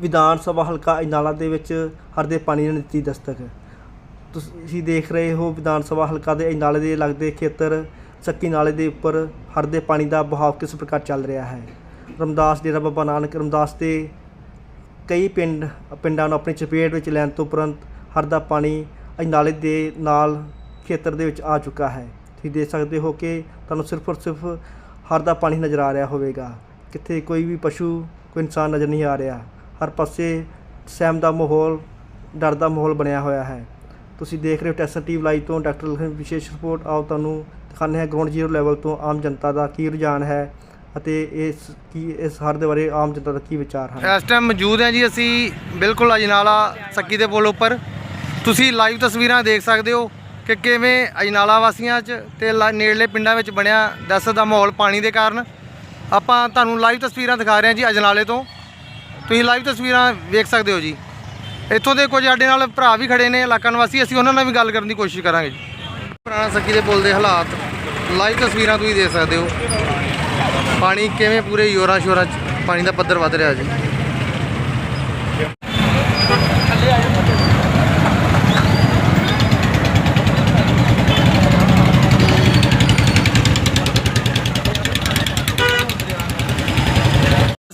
ਵਿਧਾਨ ਸਭਾ ਹਲਕਾ ਇਨਾਲਾ ਦੇ ਵਿੱਚ ਹੜ੍ਹ ਪਾਣੀ ਨੇ ਦਿੱਤੀ ਦਸਤਕ। ਤੁਸੀਂ ਦੇਖ ਰਹੇ ਹੋ ਵਿਧਾਨ ਸਭਾ ਹਲਕਾ ਦੇ ਅਜਨਾਲੇ ਦੇ ਲੱਗਦੇ ਖੇਤਰ ਸੱਕੀ ਨਾਲੇ ਦੇ ਉੱਪਰ ਹੜ੍ਹ ਦੇ ਪਾਣੀ ਦਾ ਬਹਾਵ ਕਿਸ ਪ੍ਰਕਾਰ ਚੱਲ ਰਿਹਾ ਹੈ? ਰਮਦਾਸ ਡੇਰਾ ਬਾਬਾ ਨਾਨਕ, ਰਮਦਾਸ ਦੇ ਕਈ ਪਿੰਡ, ਪਿੰਡਾਂ ਨੂੰ ਆਪਣੀ ਚਪੇਟ ਵਿੱਚ ਲੈਣ ਤੋਂ ਉਪਰੰਤ ਹੜ੍ਹ ਦਾ ਪਾਣੀ ਅਜਨਾਲੇ ਦੇ ਨਾਲ ਖੇਤਰ ਦੇ ਵਿੱਚ ਆ ਚੁੱਕਾ ਹੈ। ਤੁਸੀਂ ਦੇਖ ਸਕਦੇ ਹੋ ਕਿ ਤੁਹਾਨੂੰ ਸਿਰਫ ਔਰ ਸਿਰਫ ਹੜ੍ਹ ਦਾ ਪਾਣੀ ਨਜ਼ਰ ਆ ਰਿਹਾ ਹੋਵੇਗਾ। ਕਿੱਥੇ ਕੋਈ ਵੀ ਪਸ਼ੂ, ਕੋਈ ਇਨਸਾਨ ਨਜ਼ਰ ਨਹੀਂ ਆ ਰਿਹਾ। ਹਰ ਪਾਸੇ ਸਹਿਮ ਦਾ ਮਾਹੌਲ, ਡਰ ਦਾ ਮਾਹੌਲ ਬਣਿਆ ਹੋਇਆ ਹੈ। ਤੁਸੀਂ ਦੇਖ ਰਹੇ ਹੋ ਟੈਸਟ ਟੀਵ ਲਾਈਵ ਤੋਂ ਡਾਕਟਰ ਲਖਨ ਵਿਸ਼ੇਸ਼ ਰਿਪੋਰਟ। ਆਓ ਤੁਹਾਨੂੰ ਦਿਖਾਉਂਦੇ ਹਾਂ ਗਰਾਊਂਡ ਜ਼ੀਰੋ ਲੈਵਲ ਤੋਂ ਆਮ ਜਨਤਾ ਦਾ ਕੀ ਰੁਝਾਨ ਹੈ ਅਤੇ ਇਸ ਕੀ ਇਸ ਹਰ ਦੇ ਬਾਰੇ ਆਮ ਜਨਤਾ ਦਾ ਕੀ ਵਿਚਾਰ ਹਨ। ਇਸ ਟਾਈਮ ਮੌਜੂਦ ਹਾਂ ਜੀ ਅਸੀਂ ਬਿਲਕੁਲ ਅਜਨਾਲਾ ਸੱਕੀ ਦੇ ਪੁਲ ਉੱਪਰ। ਤੁਸੀਂ ਲਾਈਵ ਤਸਵੀਰਾਂ ਦੇਖ ਸਕਦੇ ਹੋ ਕਿ ਕਿਵੇਂ ਅਜਨਾਲਾ ਵਾਸੀਆਂ 'ਚ ਤੇ ਲਾ- ਨੇੜਲੇ ਪਿੰਡਾਂ ਵਿੱਚ ਬਣਿਆ ਦਹਿਸ਼ਤ ਦਾ ਮਾਹੌਲ ਪਾਣੀ ਦੇ ਕਾਰਨ। ਆਪਾਂ ਤੁਹਾਨੂੰ ਲਾਈਵ ਤਸਵੀਰਾਂ ਦਿਖਾ ਰਹੇ ਹਾਂ ਜੀ ਅਜਨਾਲੇ ਤੋਂ। ਤੁਸੀਂ ਲਾਈਵ ਤਸਵੀਰਾਂ ਵੇਖ ਸਕਦੇ ਹੋ ਜੀ। ਇੱਥੋਂ ਦੇ ਕੁਝ ਸਾਡੇ ਨਾਲ ਭਰਾ ਵੀ ਖੜੇ ਨੇ, ਇਲਾਕਾ ਨਿਵਾਸੀ, ਅਸੀਂ ਉਹਨਾਂ ਨਾਲ ਵੀ ਗੱਲ ਕਰਨ ਦੀ ਕੋਸ਼ਿਸ਼ ਕਰਾਂਗੇ ਜੀ। ਪੁਰਾਣਾ ਸੱਕੀ ਦੇ ਪੁਲ ਦੇ ਹਾਲਾਤ, ਲਾਈਵ ਤਸਵੀਰਾਂ ਤੁਸੀਂ ਦੇਖ ਸਕਦੇ ਹੋ। ਪਾਣੀ ਕਿਵੇਂ ਪੂਰੇ ਜ਼ੋਰਾਂ ਸ਼ੋਰਾਂ 'ਚ, ਪਾਣੀ ਦਾ ਪੱਧਰ ਵੱਧ ਰਿਹਾ ਜੀ।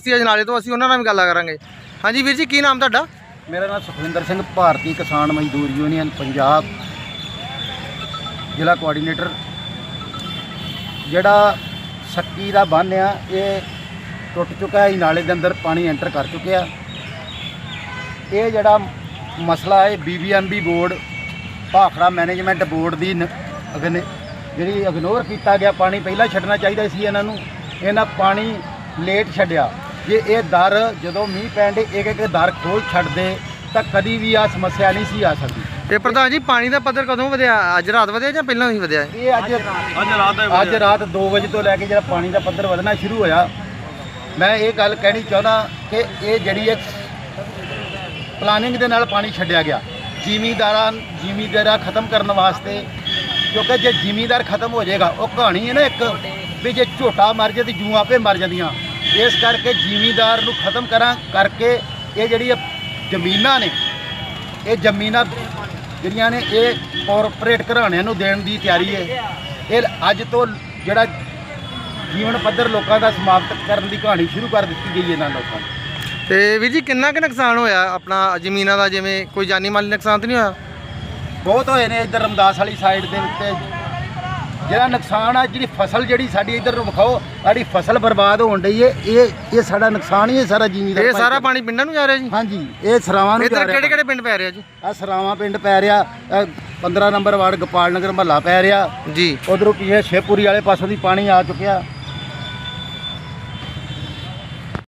ਅਸੀਂ ਅਜਨਾਲੇ ਤੋਂ ਅਸੀਂ ਉਹਨਾਂ ਨਾਲ ਵੀ ਗੱਲਾਂ ਕਰਾਂਗੇ। ਹਾਂਜੀ ਵੀਰ ਜੀ, ਕੀ ਨਾਮ ਤੁਹਾਡਾ? ਮੇਰਾ ਨਾਮ ਸੁਖਵਿੰਦਰ ਸਿੰਘ, ਭਾਰਤੀ ਕਿਸਾਨ ਮਜ਼ਦੂਰ ਯੂਨੀਅਨ, ਪੰਜਾਬ। ਜ਼ਿਲ੍ਹਾ ਕੋਆਰਡੀਨੇਟਰ। ਜਿਹੜਾ ਸੱਕੀ ਦਾ ਬੰਨ ਆ, ਇਹ ਟੁੱਟ ਚੁੱਕਾ ਹੈ, ਨਾਲੇ ਦੇ ਅੰਦਰ ਪਾਣੀ ਐਂਟਰ ਕਰ ਚੁੱਕਿਆ। ਇਹ ਜਿਹੜਾ ਮਸਲਾ ਹੈ BBMB board, Bhakra management board ਦੀ ਜਿਹੜੀ ਇਗਨੋਰ ਕੀਤਾ ਗਿਆ, ਪਾਣੀ ਪਹਿਲਾਂ ਛੱਡਣਾ ਚਾਹੀਦਾ ਸੀ ਇਹਨਾਂ ਨੂੰ। ਇਹਨਾਂ ਪਾਣੀ ਲੇਟ ਛੱਡਿਆ। ਜੇ ਇਹ ਦਰ ਜਦੋਂ ਮੀਂਹ ਪੈਣ ਦੇ ਇੱਕ ਇੱਕ ਦਰ ਖੋਲ ਛੱਡਦੇ ਤਾਂ ਕਦੀ ਵੀ ਆ ਸਮੱਸਿਆ ਨਹੀਂ ਸੀ ਆ ਸਕਦੀ। ਤੇ ਪ੍ਰਧਾਨ ਜੀ ਪਾਣੀ ਦਾ ਪੱਧਰ ਕਦੋਂ ਵਧਿਆ? ਅੱਜ ਰਾਤ ਵਧਿਆ ਜਾਂ ਪਹਿਲਾਂ ਹੀ ਵਧਿਆ? ਇਹ ਅੱਜ ਅੱਜ ਰਾਤ ਅੱਜ ਰਾਤ 2 ਵਜੇ ਤੋਂ ਲੈ ਕੇ ਜਿਹੜਾ ਪਾਣੀ ਦਾ ਪੱਧਰ ਵਧਣਾ ਸ਼ੁਰੂ ਹੋਇਆ। ਮੈਂ ਇਹ ਗੱਲ ਕਹਿਣੀ ਚਾਹੁੰਦਾ ਕਿ ਇਹ ਜਿਹੜੀ ਇੱਕ ਪਲਾਨਿੰਗ ਦੇ ਨਾਲ ਪਾਣੀ ਛੱਡਿਆ ਗਿਆ। ਜ਼ਿਮੀਂਦਾਰਾਂ ਜ਼ਿਮੀਂਦਾਰਾਂ ਖਤਮ ਕਰਨ ਵਾਸਤੇ ਕਿਉਂਕਿ ਜੇ ਜ਼ਿਮੀਂਦਾਰ ਖਤਮ ਹੋ ਜਾਏਗਾ ਉਹ ਕਹਾਣੀ ਹੈ ਨਾ ਇੱਕ ਵੀ ਜੇ ਝੋਟਾ ਮਰ ਜੇ ਤੇ ਜੂ ਆਪੇ ਮਰ ਜਾਂਦੀਆਂ। ਇਸ ਕਰਕੇ ਜ਼ਿਮੀਂਦਾਰ ਨੂੰ ਖਤਮ ਕਰਾਂ ਕਰਕੇ ਇਹ ਜਿਹੜੀ ਜ਼ਮੀਨਾਂ ਨੇ ਇਹ ਜ਼ਮੀਨਾਂ ਜਿਹੜੀਆਂ ਨੇ ਇਹ ਕਾਰਪੋਰੇਟ ਘਰਾਣਿਆਂ ਨੂੰ ਦੇਣ ਦੀ ਤਿਆਰੀ ਹੈ। ਇਹ ਅੱਜ ਤੋਂ ਜਿਹੜਾ ਜੀਵਨ ਪੱਧਰ ਲੋਕਾਂ ਦਾ ਸਮਾਪਤ ਕਰਨ ਦੀ ਕਹਾਣੀ ਸ਼ੁਰੂ ਕਰ ਦਿੱਤੀ ਗਈ ਇਹਨਾਂ ਲੋਕਾਂ ਨੇ। ਤੇ ਵੀਰ ਜੀ ਕਿੰਨਾ ਕੁ ਨੁਕਸਾਨ ਹੋਇਆ ਆਪਣਾ ਜ਼ਮੀਨਾਂ ਦਾ? ਜਿਵੇਂ ਕੋਈ ਜਾਨੀ ਮਾਲੀ ਨੁਕਸਾਨ ਤਾਂ ਨਹੀਂ ਹੋਇਆ? ਬਹੁਤ ਹੋਏ ਨੇ ਇੱਧਰ ਰਮਦਾਸ ਵਾਲੀ ਸਾਈਡ ਦੇ ਉੱਤੇ। ਜਿਹੜਾ ਨੁਕਸਾਨ ਆ ਜਿਹੜੀ ਫਸਲ ਜਿਹੜੀ ਸਾਡੀ ਇੱਧਰ ਨੂੰ ਵਿਖਾਓ ਸਾਡੀ ਫਸਲ ਬਰਬਾਦ ਹੋਣ ਡਈ ਹੈ ਇਹ ਇਹ ਸਾਡਾ ਨੁਕਸਾਨ ਹੀ ਹੈ ਸਾਰਾ ਜ਼ਿਮੀਦਾਰ ਇਹ ਸਾਰਾ ਪਾਣੀ ਪਿੰਡਾਂ ਨੂੰ ਜਾ ਰਿਹਾ ਜੀ? ਹਾਂਜੀ ਇਹ ਸਰਾਵਾਂ ਨੂੰ ਇੱਧਰ ਰਿਹਾ ਕਿਹੜੇ ਕਿਹੜੇ ਪਿੰਡ ਪੈ ਰਿਹਾ ਜੀ? ਆ ਸਰਾਵਾਂ ਪਿੰਡ ਪੈ ਰਿਹਾ ਆਹ 15 ਨੰਬਰ ਵਾਰਡ ਗੋਪਾਲ ਨਗਰ ਮਹੱਲਾ ਪੈ ਰਿਹਾ। ਜੀ। ਉਧਰੋਂ ਪਿਛੇ ਸ਼ੇਪੂਰੀ ਵਾਲੇ ਪਾਸੋਂ ਦੀ ਪਾਣੀ ਆ ਚੁੱਕਿਆ।